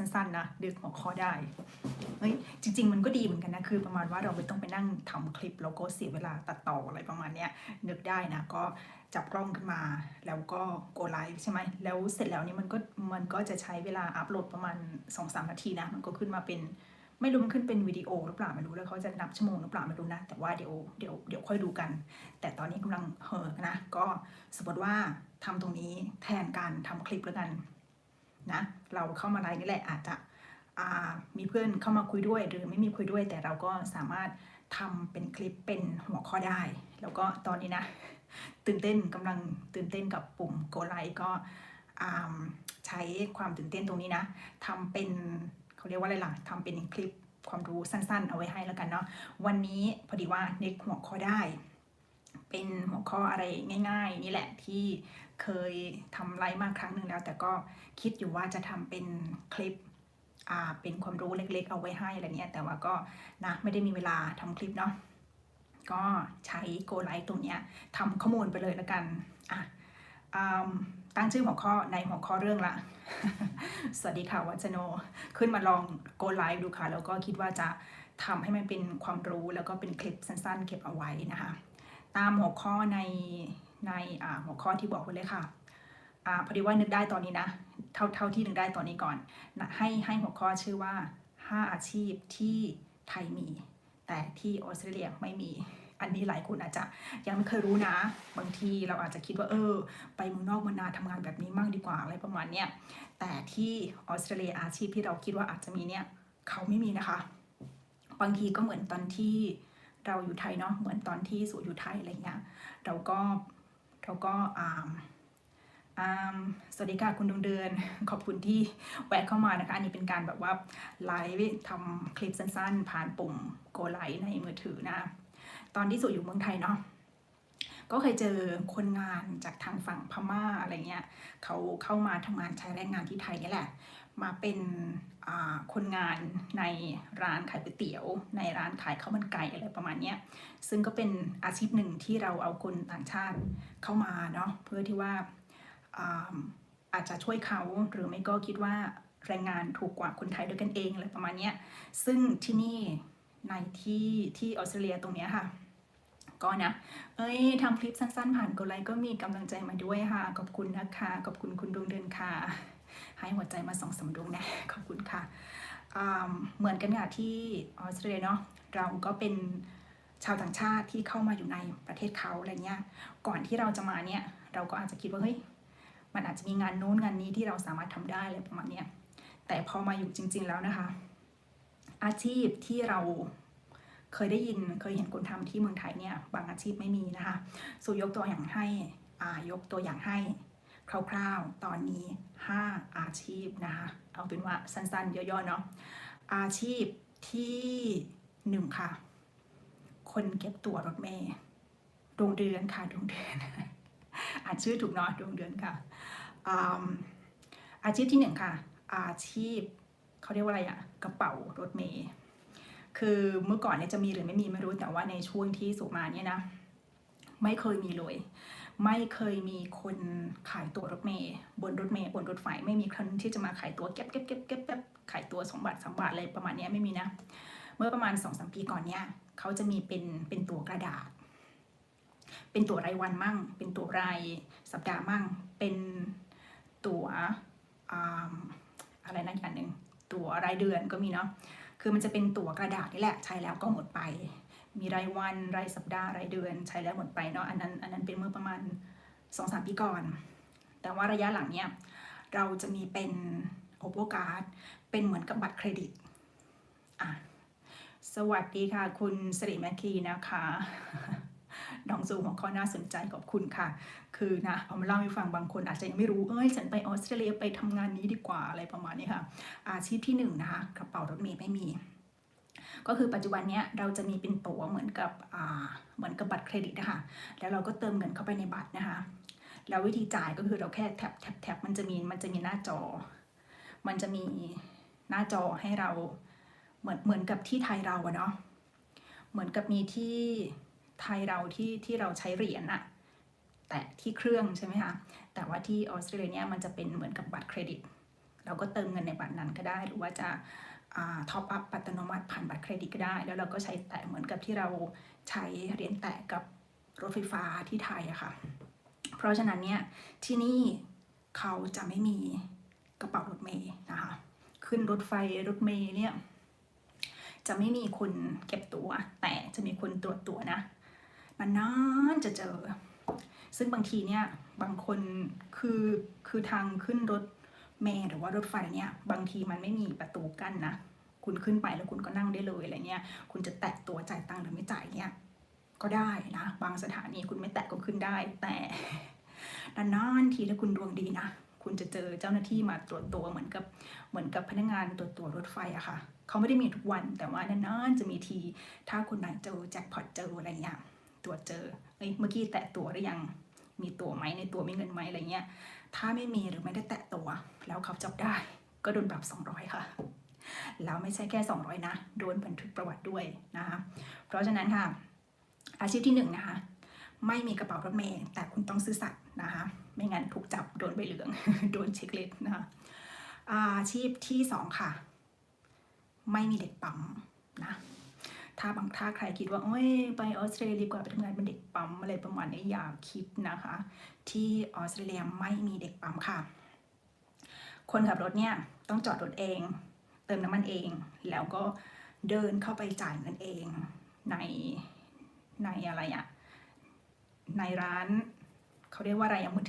สั้นๆนะดึกหัวข้อได้เฮ้ยจริง ๆ มันก็ดีเหมือนกันนะ คือประมาณว่าเราไม่ต้องไปนั่งทำคลิปแล้วก็เสียเวลาตัดต่ออะไรประมาณเนี้ยนึกได้นะ ก็จับกล้องขึ้นมา แล้วก็โกไลฟ์ใช่ไหมแล้วเสร็จแล้วนี่มันก็มันก็จะใช้เวลาอัพโหลดประมาณ2อสนาทีนะ มันก็ขึ้นมาเป็นไม่รู้มันขึ้นเป็นวิดีโอหรือเปล่าไม่รู้แล้วเขาจะนับชั่วโมงหรือเปล่าไม่รู้นะ แต่ว่าเดี๋ยวเดี๋ยวเดี๋ยวค่อยดูกัน แต่ตอนนี้กำลังเห่อะนะ ก็สมมติว่าทำตรงนี้แทนการทำคลิปแล้วกัน นะเราเข้ามาไลฟ์นี่แหละอาจจะมีเพื่อนเข้ามาคุยด้วย หรือไม่มีคุยด้วย แต่เราก็สามารถทำเป็นคลิปเป็นหัวข้อได้ แล้วก็ตอนนี้นะตื่นเต้นกำลังตื่นเต้นกับปุ่ม go live ก็ใช้ความตื่นเต้นตรงนี้นะทำเป็นเขาเรียกว่าอะไรล่ะทำเป็นคลิปความรู้สั้นๆ เอาไว้ให้แล้วกันเนาะวันนี้พอดีว่าเน็กหัวข้อได้ เป็นหัวข้ออะไรง่าย ๆ นี่แหละที่ เคยทำไลฟ์มาครั้งหนึ่งแล้ว แต่ก็คิดอยู่ว่าจะทำเป็นคลิปอ่าเป็นความรู้เล็กๆ เอาไว้ให้อะไรเนี้ยแต่ว่าก็นะไม่ได้มีเวลาทำคลิปเนาะก็ใช้ Go Live ตรงเนี้ยทำข้อมูลไปเลยแล้วกันอะตั้งชื่อหัวข้อในหัวข้อเรื่องละ สวัสดีค่ะวัชโน ขึ้นมาลอง Go Live ดูค่ะ แล้วก็คิดว่าจะทำให้มันเป็นความรู้แล้วก็เป็นคลิปสั้นๆ เก็บเอาไว้นะคะ ตามหัวข้อใน ในหัวข้อที่บอกไว้เลยค่ะอพอดีว่านึกได้ตอนนี้นะ เท่าเท่าที่นึกได้ตอนนี้ก่อนนะให้ให้หัวข้อชื่อว่า 5 อาชีพที่ไทยมี แต่ที่ออสเตรเลียไม่มี อันนี้หลายคนอาจจะยังไม่เคยรู้นะ บางทีเราอาจจะคิดว่าเออ ไปเมืองนอกมานาทำงานแบบนี้มั่งดีกว่าอะไรประมาณเนี้ยแต่ที่ออสเตรเลียอาชีพที่เราคิดว่าอาจจะมีเนี่ยเขาไม่มีนะคะ บางทีก็เหมือนตอนที่เราอยู่ไทยเนาะเหมือนตอนที่สูอยู่ไทยอะไรเงี้ยเราก็ เราก็อ่าสวัสดีค่ะคุณดวงเดือน ขอบคุณที่แวะเข้ามานะคะ อันนี้เป็นการแบบว่าไลฟ์ทำคลิปสั้นๆ ผ่านปุ่มโกไลในมือถือนะ ตอนที่สูอยู่เมืองไทยเนาะก็เคยเจอคนงานจากทางฝั่งพม่าอะไรเงี้ยเขาเข้ามาทำงานใช้แรงงานที่ไทยนี่แหละ มาเป็นคนงานในร้านขายก๋วยเตี๋ยว ในร้านขายข้าวมันไก่อะไรประมาณนี้ซึ่งก็เป็นอาชีพหนึ่งที่เราเอาคนต่างชาติเข้ามาเนาะเพื่อที่ว่าอาอาจจะช่วยเขาหรือไม่ก็คิดว่าแรงงานถูกกว่าคนไทยด้วยกันเองอะไรประมาณนี้ซึ่งที่นี่ในที่ที่ออสเตรเลียตรงนี้ค่ะ ก็นะ เอ้ยทำคลิปสั้นๆ ผ่านกดไลค์ก็มีกำลังใจมาด้วยค่ะ ขอบคุณนะคะ ขอบคุณคุณดวงเดือนค่ะ ให้หัวใจมาสองสามดวงนะ ขอบคุณค่ะ เหมือนกันค่ะที่ออสเตรเลียเนาะเราก็เป็นชาวต่างชาติที่เข้ามาอยู่ในประเทศเขาอะไรเงี้ย ก่อนที่เราจะมาเนี่ยเราก็อาจจะคิดว่าเฮ้ยมันอาจจะมีงานโน้นงานนี้ที่เราสามารถทำได้อะไรประมาณเนี้ยแต่พอมาอยู่จริง ๆแล้วนะคะ อาชีพที่เราเคยได้ยินเคยเห็นคนทำที่เมืองไทยเนี่ยบางอาชีพไม่มีนะคะ สูยกตัวอย่างให้อ่ายกตัวอย่างให้ คร่าวๆ ตอนนี้ 5 อาชีพนะคะ เอาเป็นว่าสั้นๆ ย่อๆ เนาะ อาชีพที่หนึ่งค่ะ คนเก็บตั๋วรถเมล์ดวงเดือนค่ะดวงเดือนอ่านชื่อถูกเนาะดวงเดือนค่ะอืมอาชีพที่หนึ่งค่ะ อาชีพเขาเรียกว่าอะไรอะกระเป๋ารถเมล์คือเมื่อก่อนเนี่ยจะมีหรือไม่มีไม่รู้แต่ว่าในช่วงที่สุมาเนี่ยนะ ไม่เคยมีเลย ไม่เคยมีคนขายตั๋วรถเมย์บนรถเมย์บนรถไฟไม่มีคนที่จะมาขายตั๋วเก็บเก็บเก็บเก็บแบบขายตั๋วสองบาทสามบาทอะไรประมาณนี้ไม่มีนะ เมื่อประมาณสองสามปีก่อนเนี่ยเขาจะมีเป็นเป็นตั๋วกระดาษ เป็นตั๋วรายวันมั่ง เป็นตั๋วรายสัปดาห์มั่ง เป็นตั๋วออะไรนั่นอย่างหนึ่งตั๋วรายเดือนก็มีเนาะคือมันจะเป็นตั๋วกระดาษนี่แหละใช้แล้วก็หมดไป มีรายวันรายสัปดาห์รายเดือนใช้แล้วหมดไปเนาะอันนั้นอันนั้นเป็นเมื่อประมาณสองสามปีก่อน แต่ว่าระยะหลังเนี่ยเราจะมีเป็นโอโปการ์ดเป็นเหมือนกับบัตรเครดิตอะสวัสดีค่ะ คุณสิริแมคคีนะคะน้องซูหัวข้อน่าสนใจขอบคุณค่ะ คือนะเอมาเล่าให้ฟังบางคนอาจจะยังไม่รู้เอ้ยฉันไปออสเตรเลียไปทำงานนี้ดีกว่าอะไรประมาณนี้ค่ะ อาชีพที่หนึ่งนะคะกระเป๋ารถเมล์ไม่มี ก็คือปัจจุบันนี้เราจะมีเป็นตั๋วเหมือนกับเหมือนกับบัตรเครดิตนะคะ แล้วเราก็เติมเงินเข้าไปในบัตรนะคะ แล้ววิธีจ่ายก็คือเราแค่แท็บแท็บแท็บมันจะมีมันจะมีหน้าจอ มันจะมีหน้าจอให้เราเหมือนเหมือนกับที่ไทยเราอะเนาะ เหมือนกับมีที่ไทยเราที่ที่เราใช้เหรียญอะแต่ที่เครื่องใช่ไหมคะ แต่ว่าที่ออสเตรเลียเนี่ยมันจะเป็นเหมือนกับบัตรเครดิต เราก็เติมเงินในบัตรนั้นก็ได้ หรือว่าจะ ท็อปอัพอัตโนมัติผ่านบัตรเครดิตก็ได้ แล้วเราก็ใช้แตะเหมือนกับที่เราใช้เหรียญแตะกับรถไฟฟ้าที่ไทยอะค่ะ เพราะฉะนั้นเนี่ยที่นี่เขาจะไม่มีกระเป๋ารถเมย์นะคะ ขึ้นรถไฟรถเมย์เนี่ยจะไม่มีคนเก็บตัว แต่จะมีคนตรวจตัวนะมันานจะเจอ ซึ่งบางทีเนี่ยบางคนคือคือทางขึ้นรถ เมล์หรือว่ารถไฟเนี่ยบางทีมันไม่มีประตูกั้นนะ คุณขึ้นไปแล้วคุณก็นั่งได้เลยอะไรเงี้ย คุณจะแตะตัวจ่ายตังค์หรือไม่จ่ายเนี่ยก็ได้นะ บางสถานีคุณไม่แตะก็ขึ้นได้ แต่นานๆทีถ้าคุณดวงดีนะคุณจะเจอเจ้าหน้าที่มาตรวจตัวเหมือนกับเหมือนกับพนักงานตรวจตัวรถไฟอะค่ะ เขาไม่ได้มีทุกวันแต่ว่านานๆจะมีที ถ้าคุณไหนเจอแจ็คพอตเจออะไรเงี้ยตรวจเจอเอ้ยเมื่อกี้แตะตัวหรือยัง มีตัวไหมในตัวมีเงินไหมอะไรเงี้ย ถ้าไม่มีหรือไม่ได้แตะตัว แล้วเขาจับได้ ก็โดนปรับ 200 ค่ะ แล้วไม่ใช่แค่ 200 นะ โดนบันทึกประวัติด้วยนะคะ เพราะฉะนั้นค่ะ อาชีพที่หนึ่งนะคะไม่มีกระเป๋ารถเมล์แต่คุณต้องซื่อสัตย์นะคะ ไม่งั้นถูกจับโดนใบเหลือง โดนเช็คลิสต์นะคะอาชีพที่สองค่ะ ไม่มีเด็กปั๊มนะ ถ้าบางถ้าใครคิดว่าโอ้ยไปออสเตรเลียดีกว่าไปทำงานเป็นเด็กปั๊มอะไรประมาณนี้อย่าคิดนะคะ ที่ออสเตรเลียไม่มีเด็กปั๊มค่ะ คนขับรถเนี่ยต้องจอดรถเอง เติมน้ำมันเอง แล้วก็เดินเข้าไปจ่ายเงินเองในในอะไรอะในร้านเขาเรียกว่าอะไรอะมือที่